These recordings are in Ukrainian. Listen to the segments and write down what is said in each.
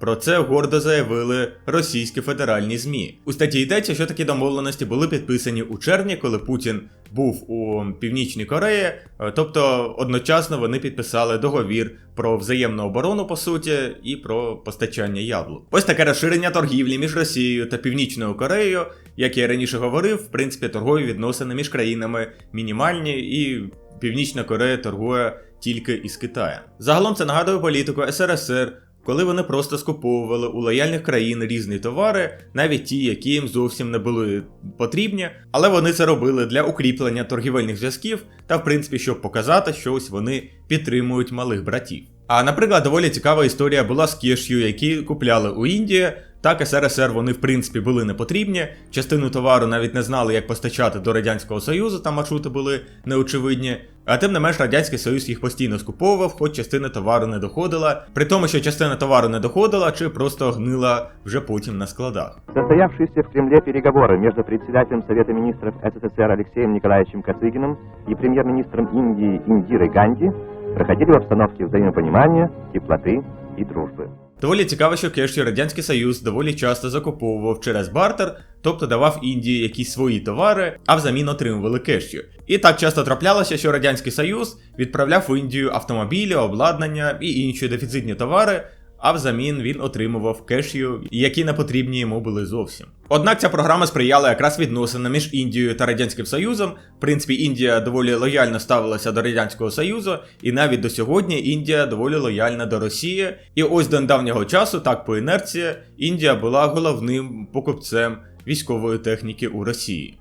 Про це гордо заявили російські федеральні ЗМІ. У статті йдеться, що такі домовленості були підписані у червні, коли Путін був у Північній Кореї. Е, Тобто одночасно вони підписали договір про взаємну оборону, по суті, і про постачання яблук. Ось таке розширення торгівлі між Росією та Північною Кореєю, як я раніше говорив, в принципі, торгові відносини між країнами мінімальні і Північна Корея торгує тільки із Китаєм. Загалом це нагадує політику СРСР, коли вони просто скуповували у лояльних країн різні товари, навіть ті, які їм зовсім не були потрібні, але вони це робили для укріплення торгівельних зв'язків та, в принципі, щоб показати, що ось вони підтримують малих братів. А наприклад, доволі цікава історія була з кешю, які купляли у Індії. Так, СРСР вони в принципі були не потрібні. Частину товару навіть не знали, як постачати до Радянського Союзу, там маршрути були неочевидні. А тим не менш Радянський Союз їх постійно скуповував, хоч частина товару не доходила, при тому, що частина товару не доходила чи просто гнила вже потім на складах. Состоявшиеся в Кремле переговоры между председателем Совета министров СССР Алексеем Николаевичем Косыгиным и премьер-министром Индии Индирой Ганди проходили в обстановке взаимопонимания, теплоты и дружбы. Доволі цікаво, що кеші Радянський Союз доволі часто закуповував через бартер, тобто давав Індії якісь свої товари, а взамін отримували кеші. І так часто траплялося, що Радянський Союз відправляв в Індію автомобілі, обладнання і інші дефіцитні товари, а взамін він отримував кешю, які не потрібні йому були зовсім. Однак ця програма сприяла якраз відносинам між Індією та Радянським Союзом. В принципі, Індія доволі лояльно ставилася до Радянського Союзу, і навіть до сьогодні Індія доволі лояльна до Росії. І ось до недавнього часу, так по інерції, Індія була головним покупцем військової техніки у Росії.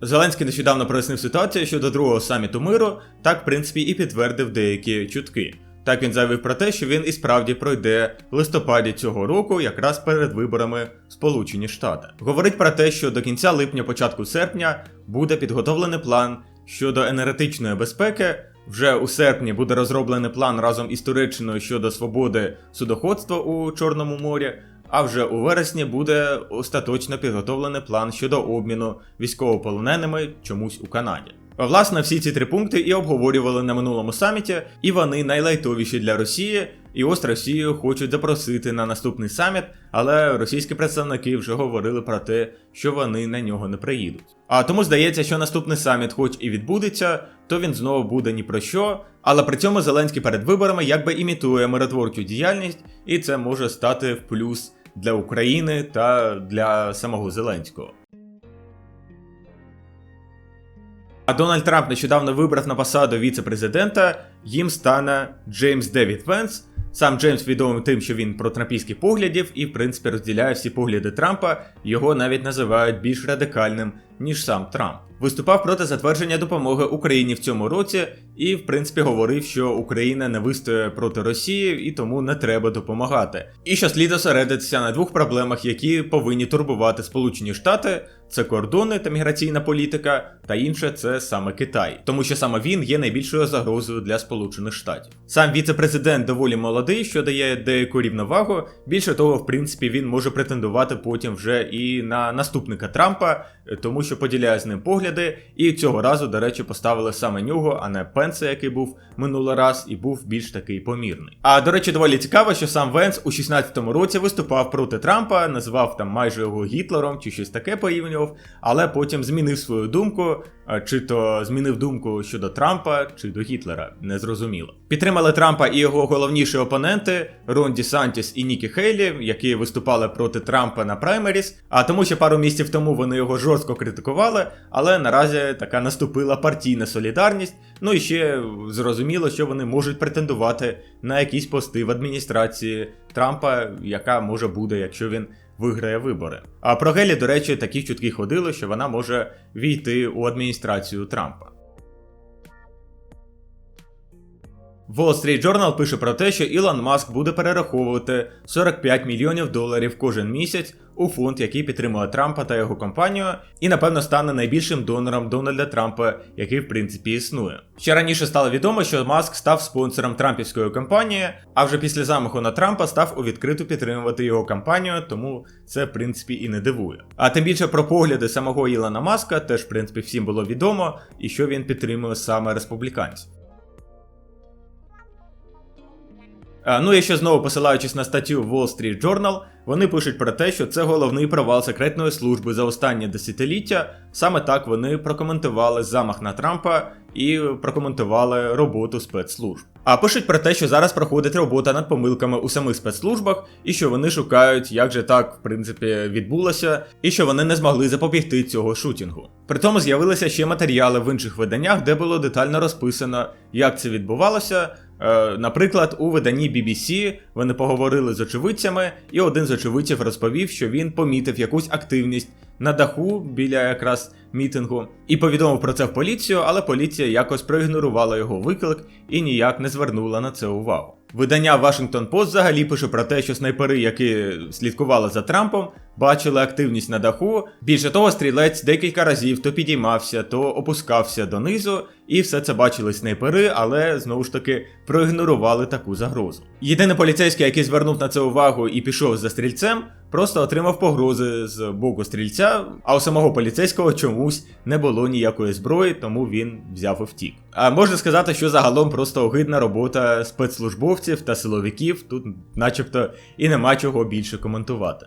Зеленський нещодавно прояснив ситуацію щодо другого саміту миру, так в принципі і підтвердив деякі чутки. Так він заявив про те, що він і справді пройде в листопаді цього року, якраз перед виборами Сполучені Штати. Говорить про те, що до кінця липня, початку серпня буде підготовлений план щодо енергетичної безпеки. Вже у серпні буде розроблений план разом із Туреччиною щодо свободи судоходства у Чорному морі. А вже у вересні буде остаточно підготовлений план щодо обміну військовополоненими чомусь у Канаді. Власне, всі ці три пункти і обговорювали на минулому саміті, і вони найлайтовіші для Росії. І ось Росію хочуть запросити на наступний саміт, але російські представники вже говорили про те, що вони на нього не приїдуть. А тому здається, що наступний саміт, хоч і відбудеться, то він знову буде ні про що. Але при цьому Зеленський перед виборами якби імітує миротворчу діяльність, і це може стати в плюс для України та для самого Зеленського. А Дональд Трамп нещодавно вибрав на посаду віце-президента, їм стане Джеймс Девід Венс. Сам Джеймс відомий тим, що він про трампійських поглядів і, в принципі, розділяє всі погляди Трампа, його навіть називають більш радикальним, ніж сам Трамп. Виступав проти затвердження допомоги Україні в цьому році і, в принципі, говорив, що Україна не вистояє проти Росії і тому не треба допомагати. І що слід зосередитися на двох проблемах, які повинні турбувати Сполучені Штати: це кордони та міграційна політика, та інше це саме Китай, тому що саме він є найбільшою загрозою для Сполучених Штатів. Сам віце-президент доволі молодий, що дає деяку рівновагу. Більше того, в принципі, він може претендувати потім вже і на наступника Трампа, тому поділяє з ним погляди, і цього разу, до речі, поставили саме нього, а не Пенса, який був минулий раз, і був більш такий помірний. А до речі, доволі цікаво, що сам Венс у 16-му році виступав проти Трампа, назвав там майже його Гітлером чи щось таке порівнював, але потім змінив свою думку, чи то змінив думку щодо Трампа, чи до Гітлера, незрозуміло. Підтримали Трампа і його головніші опоненти Рон Ді Сантіс і Нікі Хейлі, які виступали проти Трампа на праймеріс. А тому, що пару місяців тому вони його жорстко критикували, але наразі така наступила партійна солідарність. Ну і ще зрозуміло, що вони можуть претендувати на якісь пости в адміністрації Трампа, яка може буде, якщо він виграє вибори. А про Гелі, до речі, такі чутки ходили, що вона може війти у адміністрацію Трампа. Wall Street Journal пише про те, що Ілон Маск буде перераховувати 45 мільйонів доларів кожен місяць у фонд, який підтримує Трампа та його компанію, і напевно стане найбільшим донором Дональда Трампа, який в принципі існує. Ще раніше стало відомо, що Маск став спонсором Трампівської кампанії, а вже після замаху на Трампа став у відкриту підтримувати його кампанію, тому це в принципі і не дивує. А тим більше про погляди самого Ілона Маска теж в принципі всім було відомо, і що він підтримує саме республіканців. Ну і ще знову посилаючись на статтю Wall Street Journal, вони пишуть про те, що це головний провал секретної служби за останнє десятиліття. Саме так вони прокоментували замах на Трампа і прокоментували роботу спецслужб. А пишуть про те, що зараз проходить робота над помилками у самих спецслужбах, і що вони шукають, як же так в принципі відбулося, і що вони не змогли запобігти цього шутінгу. При тому з'явилися ще матеріали в інших виданнях, де було детально розписано, як це відбувалося. Е, Наприклад, у виданні BBC вони поговорили з очевидцями, і один з очевидців розповів, що він помітив якусь активність на даху біля якраз мітингу і повідомив про це в поліцію, але поліція якось проігнорувала його виклик і ніяк не звернула на це увагу. Видання Washington Post взагалі пише про те, що снайпери, які слідкували за Трампом, бачили активність на даху. Більше того, стрілець декілька разів то підіймався, то опускався донизу, і все це бачили снайпери, але знову ж таки проігнорували таку загрозу. Єдиний поліцейський, який звернув на це увагу і пішов за стрільцем, просто отримав погрози з боку стрільця, а у самого поліцейського чомусь не було ніякої зброї, тому він взяв і втік. А можна сказати, що загалом просто огидна робота спецслужбовців та силовиків, тут начебто і нема чого більше коментувати.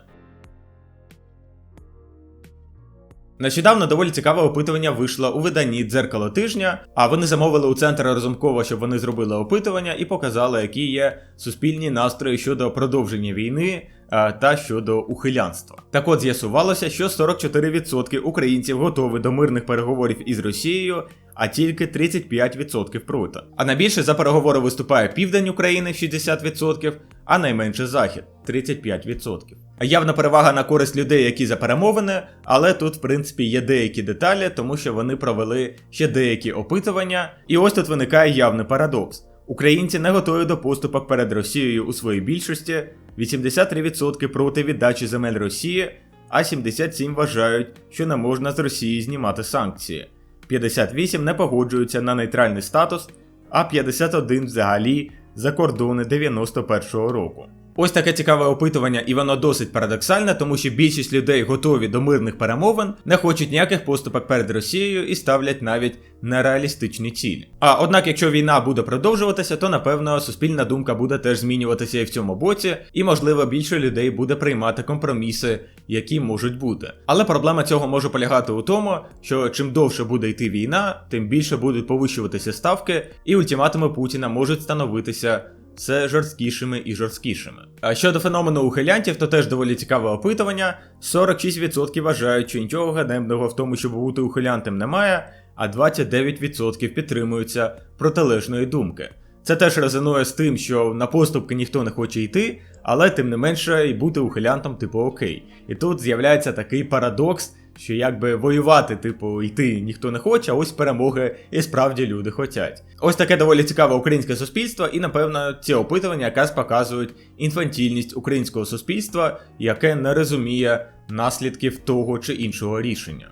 Нещодавно доволі цікаве опитування вийшло у виданні дзеркало тижня, а вони замовили у центр Разумкова, щоб вони зробили опитування і показали, які є суспільні настрої щодо продовження війни та щодо ухилянства. Так от з'ясувалося, що 44% українців готові до мирних переговорів із Росією, а тільки 35% проти. А найбільше за переговори виступає південь України 60%, а найменше захід 35%. Явна перевага на користь людей, які за перемовини, але тут, в принципі, є деякі деталі, тому що вони провели ще деякі опитування, і ось тут виникає явний парадокс. Українці не готові до поступок перед Росією у своїй більшості, 83% проти віддачі земель Росії, а 77% вважають, що не можна з Росії знімати санкції. 58 не погоджуються на нейтральний статус, а 51 взагалі за кордони 91-го року. Ось таке цікаве опитування, і воно досить парадоксальне, тому що більшість людей готові до мирних перемовин, не хочуть ніяких поступок перед Росією і ставлять навіть нереалістичні цілі. А однак, якщо війна буде продовжуватися, то напевно суспільна думка буде теж змінюватися і в цьому боці, і можливо більше людей буде приймати компроміси, які можуть бути. Але проблема цього може полягати у тому, що чим довше буде йти війна, тим більше будуть повищуватися ставки, і ультиматуми Путіна можуть становитися все жорсткішими і жорсткішими. А щодо феномену ухилянтів, то теж доволі цікаве опитування. 46% вважають, що нічого ганебного в тому, щоб бути ухилянтом немає, а 29% підтримуються протилежної думки. Це теж резонує з тим, що на поступки ніхто не хоче йти, але тим не менше і бути ухилянтом, типу, окей. І тут з'являється такий парадокс, що якби воювати, типу, йти ніхто не хоче, а ось перемоги і справді люди хочуть. Ось таке доволі цікаве українське суспільство, і напевно ці опитування якраз показують інфантільність українського суспільства, яке не розуміє наслідків того чи іншого рішення.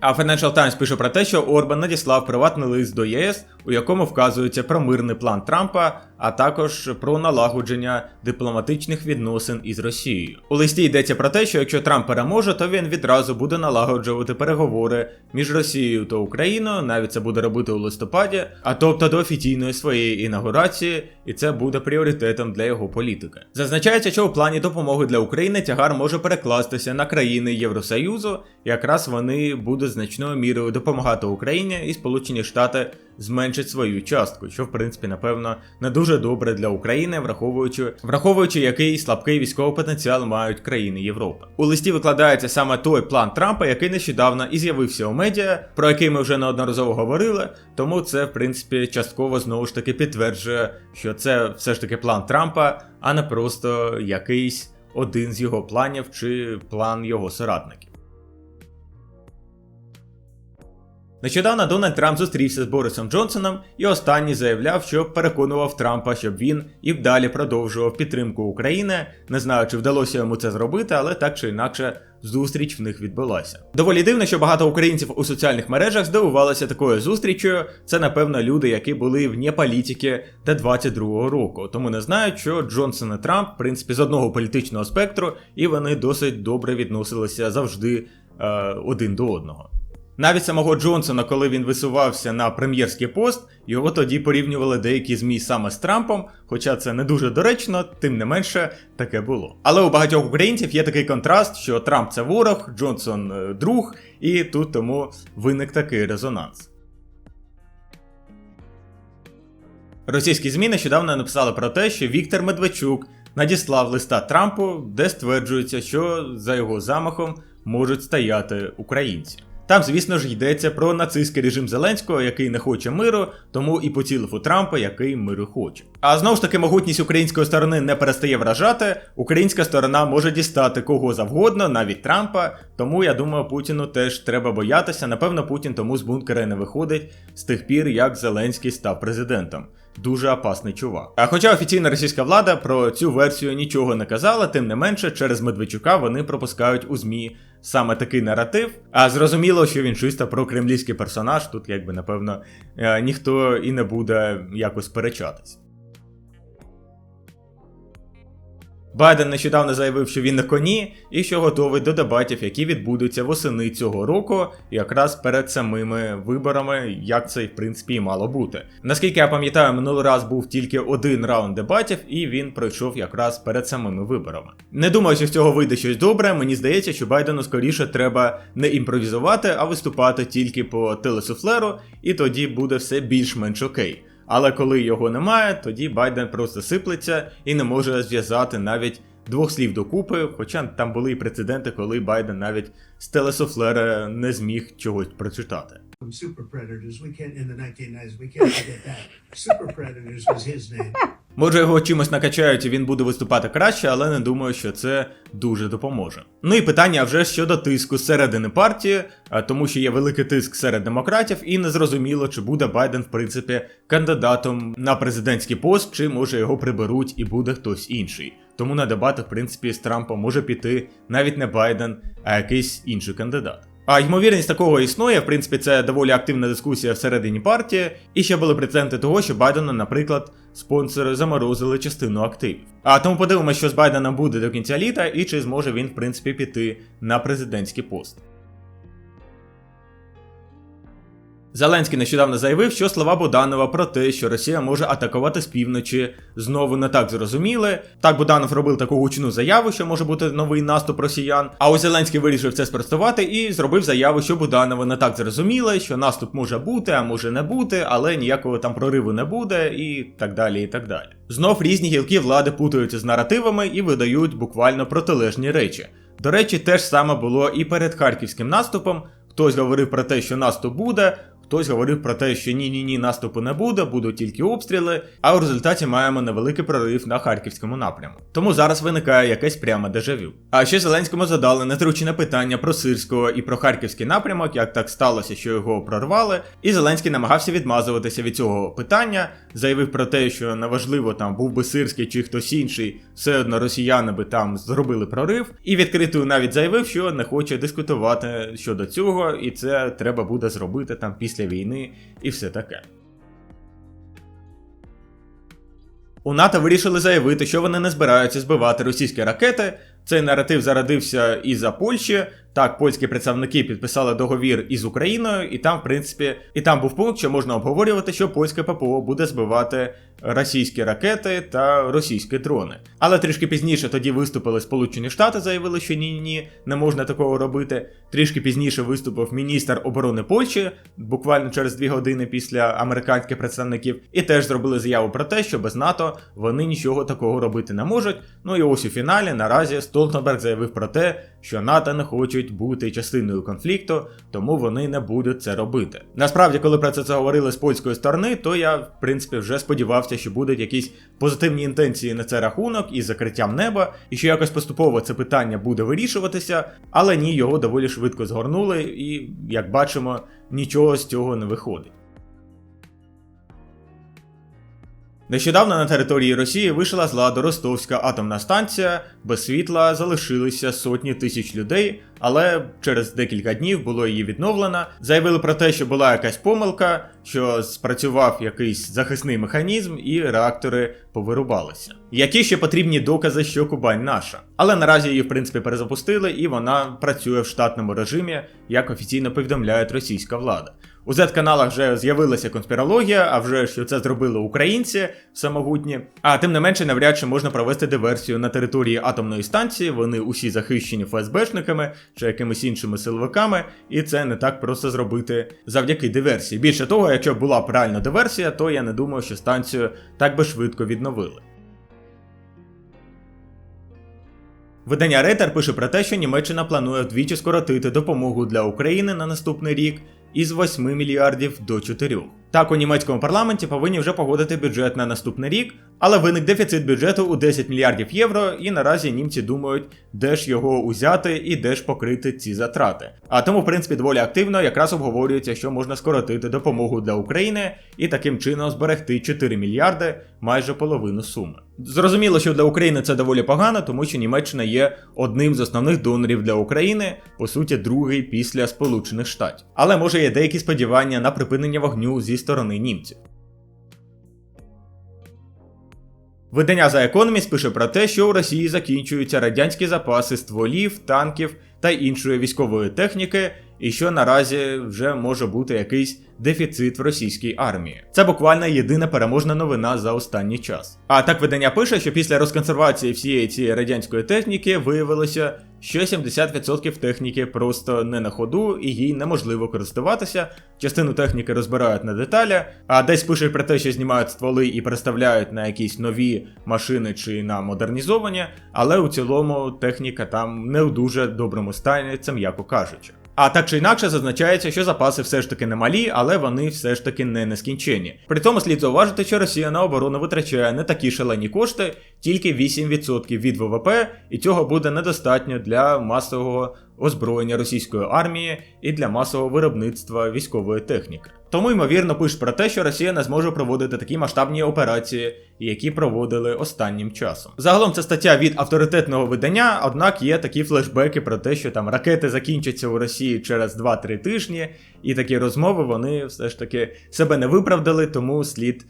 А Financial Times пише про те, що Орбан надіслав приватний лист до ЄС, у якому вказується про мирний план Трампа, а також про налагодження дипломатичних відносин із Росією. У листі йдеться про те, що якщо Трамп переможе, то він відразу буде налагоджувати переговори між Росією та Україною. Навіть це буде робити у листопаді, а тобто до офіційної своєї інаугурації, і це буде пріоритетом для його політики. Зазначається, що у плані допомоги для України тягар може перекластися на країни Євросоюзу, якраз вони будуть значною мірою допомагати Україні і Сполучені Штати зменшить свою частку, що в принципі напевно не дуже добре для України, враховуючи враховуючи, який слабкий військовий потенціал мають країни Європи. У листі викладається саме той план Трампа, який нещодавно і з'явився у медіа, про який ми вже неодноразово говорили. Тому це в принципі частково знову ж таки підтверджує, що це все ж таки план Трампа, а не просто якийсь один з його планів чи план його соратників. Нещодавно Дональд Трамп зустрівся з Борисом Джонсоном, і останній заявляв, що переконував Трампа, щоб він і далі продовжував підтримку України. Не знаю, чи вдалося йому це зробити, але так чи інакше зустріч в них відбулася. Доволі дивно, що багато українців у соціальних мережах здивувалися такою зустрічю. Це, напевно, люди, які були вне політики до 22-го року. Тому не знають, що Джонсон і Трамп, в принципі, з одного політичного спектру, і вони досить добре відносилися завжди е, один до одного. Навіть самого Джонсона, коли він висувався на прем'єрський пост, його тоді порівнювали деякі змі саме з Трампом, хоча це не дуже доречно, тим не менше таке було. Але у багатьох українців є такий контраст, що Трамп це ворог, Джонсон е, друг, і тут тому виник такий резонанс. Російські ЗМІ нещодавно написали про те, що Віктор Медведчук надіслав листа Трампу, де стверджується, що за його замахом можуть стояти українці. Там, звісно ж, йдеться про нацистський режим Зеленського, який не хоче миру, тому і поцілив у Трампа, який миру хоче. А знову ж таки, могутність української сторони не перестає вражати. Українська сторона може дістати кого завгодно, навіть Трампа. Тому я думаю, Путіну теж треба боятися. Напевно, Путін тому з бункера не виходить з тих пір, як Зеленський став президентом. Дуже опасний чувак. А хоча офіційна російська влада про цю версію нічого не казала, тим не менше, через Медведчука вони пропускають у ЗМІ саме такий наратив. А зрозуміло, що він чисто про кремлівський персонаж. Тут, якби напевно, е, ніхто і не буде якось сперечатись. Байден нещодавно заявив, що він на коні і що готовий до дебатів, які відбудуться восени цього року, якраз перед самими виборами, як це в принципі і мало бути. Наскільки я пам'ятаю, минулий раз був тільки один раунд дебатів, і він пройшов якраз перед самими виборами. Не думаю, що з цього вийде щось добре. Мені здається, що Байдену скоріше треба не імпровізувати, а виступати тільки по телесуфлеру, і тоді буде все більш-менш окей. Але коли його немає, тоді Байден просто сиплеться і не може зв'язати навіть двох слів докупи. Хоча там були і прецеденти, коли Байден навіть з телесофлера не зміг чогось прочитати. Super Predators. We can't in the 1990s. We can't forget that. Super Predators was his name. Може його чимось накачають і він буде виступати краще, але не думаю, що це дуже допоможе. Ну і питання вже щодо тиску зсередини партії, тому що є великий тиск серед демократів, і незрозуміло, чи буде Байден, в принципі, кандидатом на президентський пост, чи може його приберуть і буде хтось інший. Тому на дебати, в принципі, з Трампом може піти навіть не Байден, а якийсь інший кандидат. А ймовірність такого існує, в принципі, це доволі активна дискусія всередині партії, і ще були прецеденти того, що Байдена, наприклад, спонсори заморозили частину активів. А тому подивимося, що з Байдена буде до кінця літа, і чи зможе він, в принципі, піти на президентський пост. Зеленський нещодавно заявив, що слова Буданова про те, що Росія може атакувати з півночі, знову не так зрозуміли. Так Буданов робив таку гучну заяву, що може бути новий наступ росіян. А ось Зеленський вирішив це спростувати і зробив заяву, що Буданова не так зрозуміли, що наступ може бути, а може не бути, але ніякого там прориву не буде, і так далі. і так далі. Знов різні гілки влади путаються з наративами і видають буквально протилежні речі. До речі, те ж саме було і перед харківським наступом. Хтось говорив про те, що наступ буде, Хтось говорив про те, що ні-ні ні, наступу не буде, будуть тільки обстріли, а в результаті маємо невеликий прорив на харківському напряму. Тому зараз виникає якесь пряме дежавю. А ще Зеленському задали незручне питання про сирського і про харківський напрямок, як так сталося, що його прорвали. І Зеленський намагався відмазуватися від цього питання, заявив про те, що неважливо там був би сирський чи хтось інший, все одно росіяни би там зробили прорив. І відкрито навіть заявив, що не хоче дискутувати щодо цього, і це треба буде зробити там після війни і все таке. У НАТО вирішили заявити, що вони не збираються збивати російські ракети. Цей наратив зародився із-за Польщі. Так, польські представники підписали договір із Україною, і там, в принципі, і там був пункт, що можна обговорювати, що польське ППО буде збивати російські ракети та російські дрони. Але трішки пізніше тоді виступили Сполучені Штати, заявили, що ні, ні, не можна такого робити. Трішки пізніше виступив міністр оборони Польщі, буквально через дві години після американських представників, і теж зробили заяву про те, що без НАТО вони нічого такого робити не можуть. Ну і ось у фіналі наразі Столтенберг заявив про те, що НАТО не хочуть хочуть бути частиною конфлікту, тому вони не будуть це робити. Насправді, коли про це це говорили з польської сторони, то я в принципі вже сподівався, що будуть якісь позитивні інтенції на це рахунок із закриттям неба, і що якось поступово це питання буде вирішуватися, але ні, його доволі швидко згорнули, і як бачимо, нічого з цього не виходить. Нещодавно на території Росії вийшла з ладу Ростовська атомна станція, без світла залишилися сотні тисяч людей, але через декілька днів було її відновлено. Заявили про те, що була якась помилка, що спрацював якийсь захисний механізм і реактори повирубалися. Які ще потрібні докази, що Кубань наша? Але наразі її в принципі перезапустили, і вона працює в штатному режимі, як офіційно повідомляє російська влада. У Z-каналах вже з'явилася конспірологія, а вже що це зробили українці самогутні. А тим не менше, навряд чи можна провести диверсію на території атомної станції. Вони усі захищені ФСБшниками чи якимись іншими силовиками, і це не так просто зробити завдяки диверсії. Більше того, якщо була правильна диверсія, то я не думаю, що станцію так би швидко відновили. Видання Рейтер пише про те, що Німеччина планує вдвічі скоротити допомогу для України на наступний рік із 8 мільярдів до 4. Так, у німецькому парламенті повинні вже погодити бюджет на наступний рік, але виник дефіцит бюджету у 10 мільярдів євро, і наразі німці думають, де ж його узяти і де ж покрити ці затрати. А тому, в принципі, доволі активно якраз обговорюється, що можна скоротити допомогу для України і таким чином зберегти 4 мільярди, майже половину суми. Зрозуміло, що для України це доволі погано, тому що Німеччина є одним з основних донорів для України, по суті, другий після Сполучених Штатів. Але може є деякі сподівання на припинення вогню зі сторони німців. Видання The Economist пише про те, що у Росії закінчуються радянські запаси стволів, танків та іншої військової техніки, і що наразі вже може бути якийсь дефіцит в російській армії. Це буквально єдина переможна новина за останній час. А так видання пише, що після розконсервації всієї цієї радянської техніки виявилося, що 70% техніки просто не на ходу і їй неможливо користуватися. Частину техніки розбирають на деталі, а десь пишуть про те, що знімають стволи і переставляють на якісь нові машини чи на модернізовані, але у цілому техніка там не в дуже доброму стані, це м'яко кажучи. А так чи інакше зазначається, що запаси все ж таки немалі, але вони все ж таки не нескінчені. При цьому слід зауважити, що Росія на оборону витрачає не такі шалені кошти, тільки 8% від ВВП, і цього буде недостатньо для масового озброєння російської армії і для масового виробництва військової техніки. Тому ймовірно пишуть про те, що Росія не зможе проводити такі масштабні операції, які проводили останнім часом. Загалом це стаття від авторитетного видання, однак є такі флешбеки про те, що там ракети закінчаться у Росії через 2-3 тижні, і такі розмови вони все ж таки себе не виправдали, тому слід.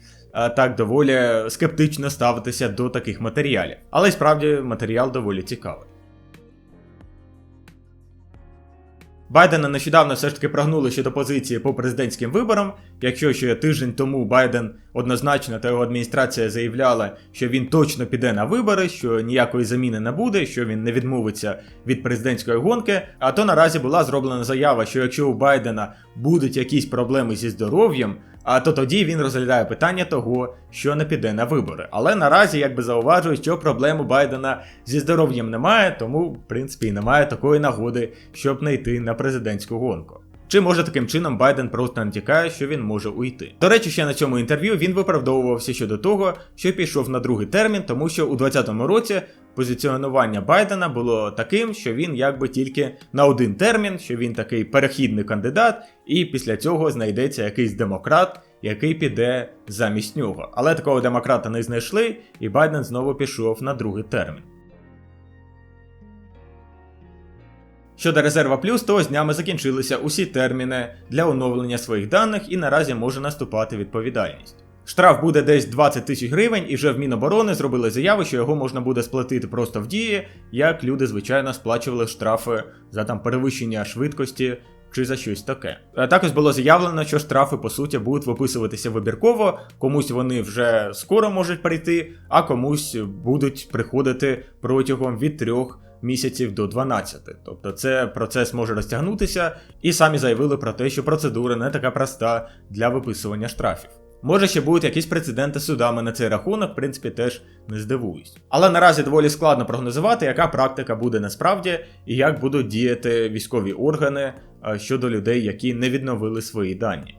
Так доволі скептично ставитися до таких матеріалів. Але й справді матеріал доволі цікавий. Байдена нещодавно все ж таки прогнули щодо позиції по президентським виборам. Якщо ще тиждень тому Байден однозначно та його адміністрація заявляла, що він точно піде на вибори, що ніякої заміни не буде, що він не відмовиться від президентської гонки. А то наразі була зроблена заява, що якщо у Байдена будуть якісь проблеми зі здоров'ям, а то тоді він розглядає питання того, що не піде на вибори. Але наразі, якби зауважую, що проблем у Байдена зі здоров'ям немає, тому, в принципі, і немає такої нагоди, щоб не йти на президентську гонку. Чи може таким чином Байден просто натякає, що він може уйти? До речі, ще на цьому інтерв'ю він виправдовувався щодо того, що пішов на другий термін, тому що у 2020 році позиціонування Байдена було таким, що він якби тільки на один термін, що він такий перехідний кандидат, і після цього знайдеться якийсь демократ, який піде замість нього. Але такого демократа не знайшли, і Байден знову пішов на другий термін. Щодо резерва плюс, то з днями закінчилися усі терміни для оновлення своїх даних і наразі може наступати відповідальність. Штраф буде десь 20 тисяч гривень, і вже в Міноборони зробили заяву, що його можна буде сплатити просто в дії, як люди, звичайно, сплачували штрафи за там перевищення швидкості чи за щось таке. Е, Також було заявлено, що штрафи по суті будуть виписуватися вибірково, комусь вони вже скоро можуть прийти, а комусь будуть приходити протягом від трьох місяців до 12. Тобто це процес може розтягнутися, і самі заявили про те, що процедура не така проста для виписування штрафів. Може ще будуть якісь прецеденти судами на цей рахунок, в принципі, теж не здивуюсь. Але наразі доволі складно прогнозувати, яка практика буде насправді і як будуть діяти військові органи е, щодо людей, які не відновили свої дані.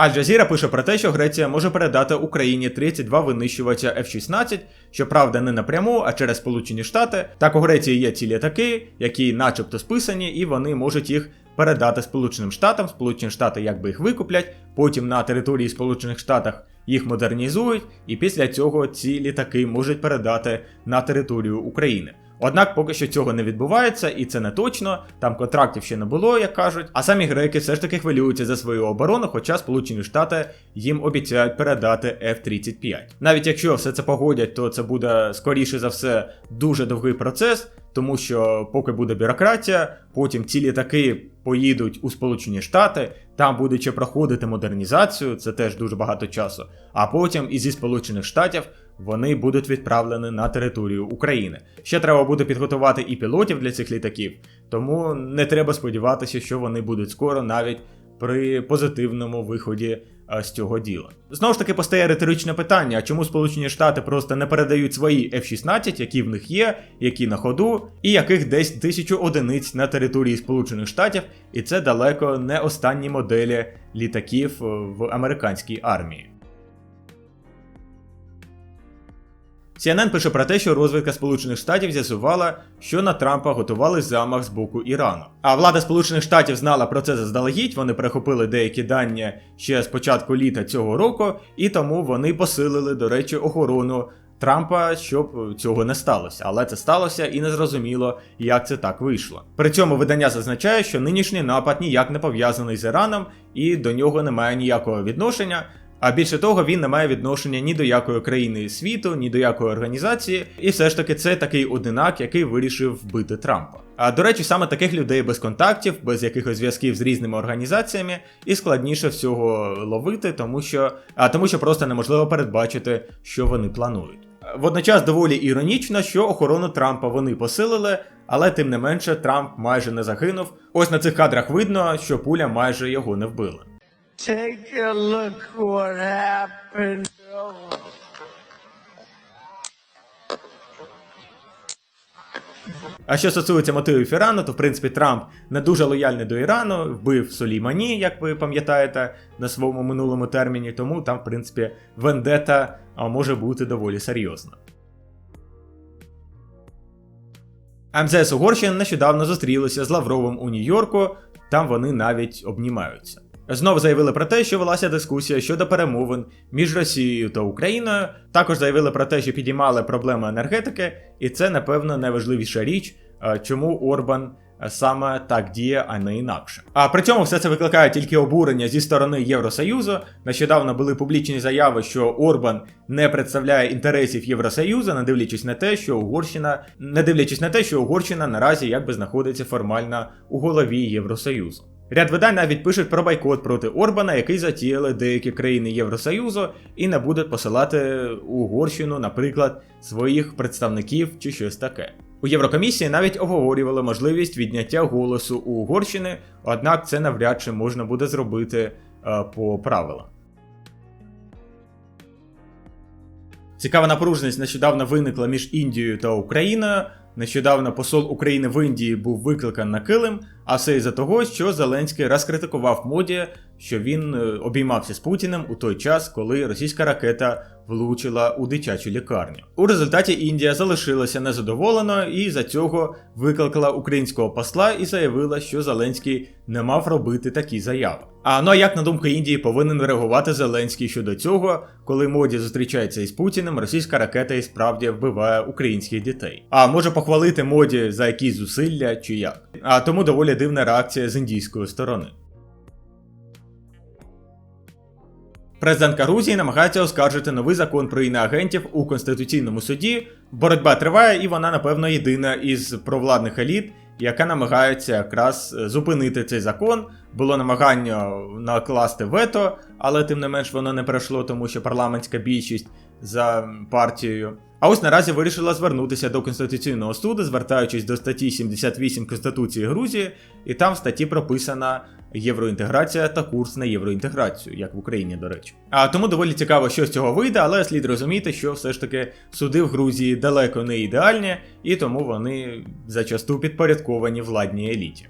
Аль-Джазіра пише про те, що Греція може передати Україні 32 винищувача F-16, щоправда, не напряму, а через Сполучені Штати. Так у Греції є ці літаки, які начебто списані, і вони можуть їх передати Сполученим Штатам. Сполучені Штати якби їх викуплять, потім на території Сполучених Штатів їх модернізують, і після цього ці літаки можуть передати на територію України. Однак поки що цього не відбувається, і це не точно. Там контрактів ще не було, як кажуть. А самі греки все ж таки хвилюються за свою оборону, хоча Сполучені Штати їм обіцяють передати F-35. Навіть якщо все це погодять, то це буде скоріше за все дуже довгий процес, тому що поки буде бюрократія, потім ці літаки поїдуть у Сполучені Штати, там будуть ще проходити модернізацію, це теж дуже багато часу. А потім і зі Сполучених Штатів вони будуть відправлені на територію України. Ще треба буде підготувати і пілотів для цих літаків, тому не треба сподіватися, що вони будуть скоро навіть при позитивному виході з цього діла. Знову ж таки, постає риторичне питання: а чому Сполучені Штати просто не передають свої F-16, які в них є, які на ходу, і яких десь тисячу одиниць на території Сполучених Штатів, і це далеко не останні моделі літаків е, в американській армії. CNN пише про те, що розвідка Сполучених Штатів з'ясувала, що на Трампа готували замах з боку Ірану. А влада Сполучених Штатів знала про це заздалегідь. Вони перехопили деякі дані ще з початку літа цього року, і тому вони посилили, до речі, охорону Трампа, щоб цього не сталося. Але це сталося і не зрозуміло, як це так вийшло. При цьому видання зазначає, що нинішній напад ніяк не пов'язаний з Іраном і до нього немає ніякого відношення. А більше того, він не має відношення ні до якої країни світу, ні до якої організації, і все ж таки це такий одинак, який вирішив вбити Трампа. А до речі, саме таких людей без контактів, без якихось зв'язків з різними організаціями, і складніше всього ловити, тому що а тому, що просто неможливо передбачити, що вони планують. Водночас доволі іронічно, що охорону Трампа вони посилили, але тим не менше Трамп майже не загинув. Ось на цих кадрах видно, що пуля майже його не вбила. Take a look what happened. А що стосується мотивів Ірану, то в принципі Трамп не дуже лояльний до Ірану, вбив Солімані, як ви пам'ятаєте, на своєму минулому терміні, тому там, в принципі, вендета може бути доволі серйозна. МЗС Угорщини нещодавно зустрілися з Лавровим у Нью-Йорку, там вони навіть обнімаються. Знову заявили про те, що велася дискусія щодо перемовин між Росією та Україною. Також заявили про те, що підіймали проблеми енергетики, і це, напевно, найважливіша річ, чому Орбан саме так діє, а не інакше. А при цьому все це викликає тільки обурення зі сторони Євросоюзу. Нещодавно були публічні заяви, що Орбан не представляє інтересів Євросоюзу, не дивлячись на те, що Угорщина, не дивлячись на те, що Угорщина наразі якби знаходиться формально у голові Євросоюзу. Ряд видань навіть пишуть про бойкот проти Орбана, який затіяли деякі країни Євросоюзу, і не будуть посилати Угорщину, наприклад, своїх представників чи щось таке. У Єврокомісії навіть обговорювали можливість відняття голосу у Угорщини, однак це навряд чи можна буде зробити е, по правилам. Цікава напруженість нещодавно виникла між Індією та Україною. Нещодавно посол України в Індії був викликаний на килим, а все із-за того, що Зеленський розкритикував моді, що він е, обіймався з Путіним у той час, коли російська ракета влучила у дитячу лікарню. У результаті Індія залишилася незадоволеною і за цього викликала українського посла і заявила, що Зеленський не мав робити такі заяви. А ну а як на думку Індії повинен реагувати Зеленський щодо цього, коли моді зустрічається із Путіним, російська ракета і справді вбиває українських дітей. А може похвалити моді за якісь зусилля чи як? А тому доволі дивна реакція з індійської сторони. Президентка Грузії намагається оскаржити новий закон про іноагентів у конституційному суді. Боротьба триває, і вона, напевно, єдина із провладних еліт, яка намагається якраз е, зупинити цей закон. Було намагання накласти вето, але тим не менш воно не пройшло, тому що парламентська більшість за партією. А ось наразі вирішила звернутися до Конституційного суду, звертаючись до статті 78 Конституції Грузії, і там в статті прописана євроінтеграція та курс на євроінтеграцію, як в Україні, до речі. А тому доволі цікаво, що з цього вийде, але слід розуміти, що все ж таки суди в Грузії далеко не ідеальні, і тому вони зачасту підпорядковані владній еліті.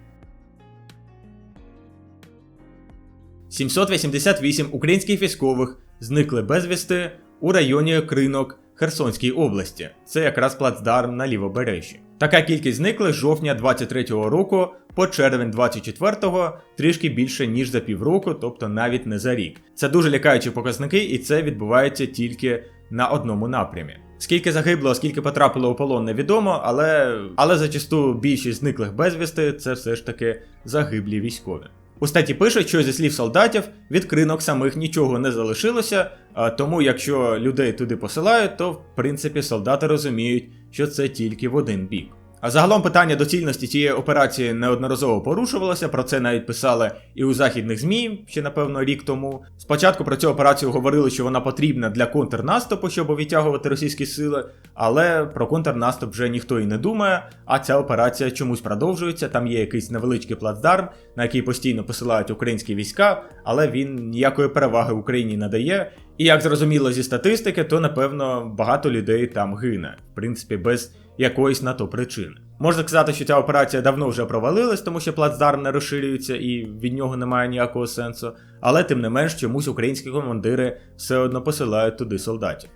788 українських військових зникли безвісти у районі Кринок Херсонській області. Це якраз плацдарм на лівобережжі. Така кількість зниклих з жовтня 23-го року по червень 24-го трішки більше ніж за півроку, тобто навіть не за рік. Це дуже лякаючі показники, і це відбувається тільки на одному напрямі. Скільки загибло, скільки потрапило у полон, невідомо, але, але зачасту більшість зниклих безвісти це все ж таки загиблі військові. У статті пишуть, що зі слів солдатів від кринок самих нічого не залишилося, тому якщо людей туди посилають, то в принципі солдати розуміють, що це тільки в один бік. А загалом питання доцільності цієї операції неодноразово порушувалося, про це навіть писали і у західних ЗМІ, ще напевно рік тому. Спочатку про цю операцію говорили, що вона потрібна для контрнаступу, щоб відтягувати російські сили, але про контрнаступ вже ніхто і не думає, а ця операція чомусь продовжується. Там є якийсь невеличкий плацдарм, на який постійно посилають українські війська, але він ніякої переваги Україні не дає. І як зрозуміло зі статистики, то напевно багато людей там гине, в принципі, без якоїсь на то причини. Можна сказати, що ця операція давно вже провалилась, тому що плацдарм не розширюється і від нього немає ніякого сенсу. Але тим не менш, чомусь українські командири все одно посилають туди солдатів.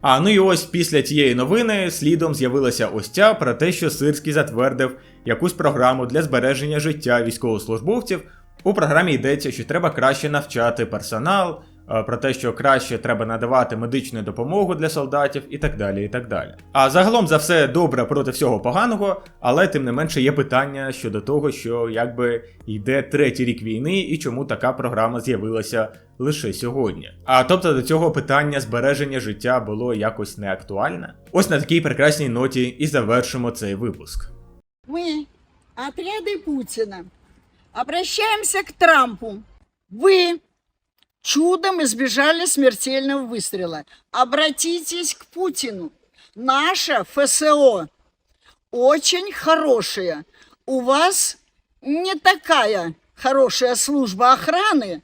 А ну і ось після цієї новини слідом з'явилася ось ця про те, що Сирський затвердив якусь програму для збереження життя військовослужбовців. У програмі йдеться, що треба краще навчати персонал, про те, що краще треба надавати медичну допомогу для солдатів і так далі. і так далі. А загалом за все добре проти всього поганого, але тим не менше є питання щодо того, що якби йде третій рік війни і чому така програма з'явилася лише сьогодні. А тобто до цього питання збереження життя було якось не актуальне. Ось на такій прекрасній ноті і завершимо цей випуск. Мы, отряды Путина, обращаемся к Трампу. Вы чудом избежали смертельного выстрела. Обратитесь к Путину. Наша ФСО очень хорошая. У вас не такая хорошая служба охраны,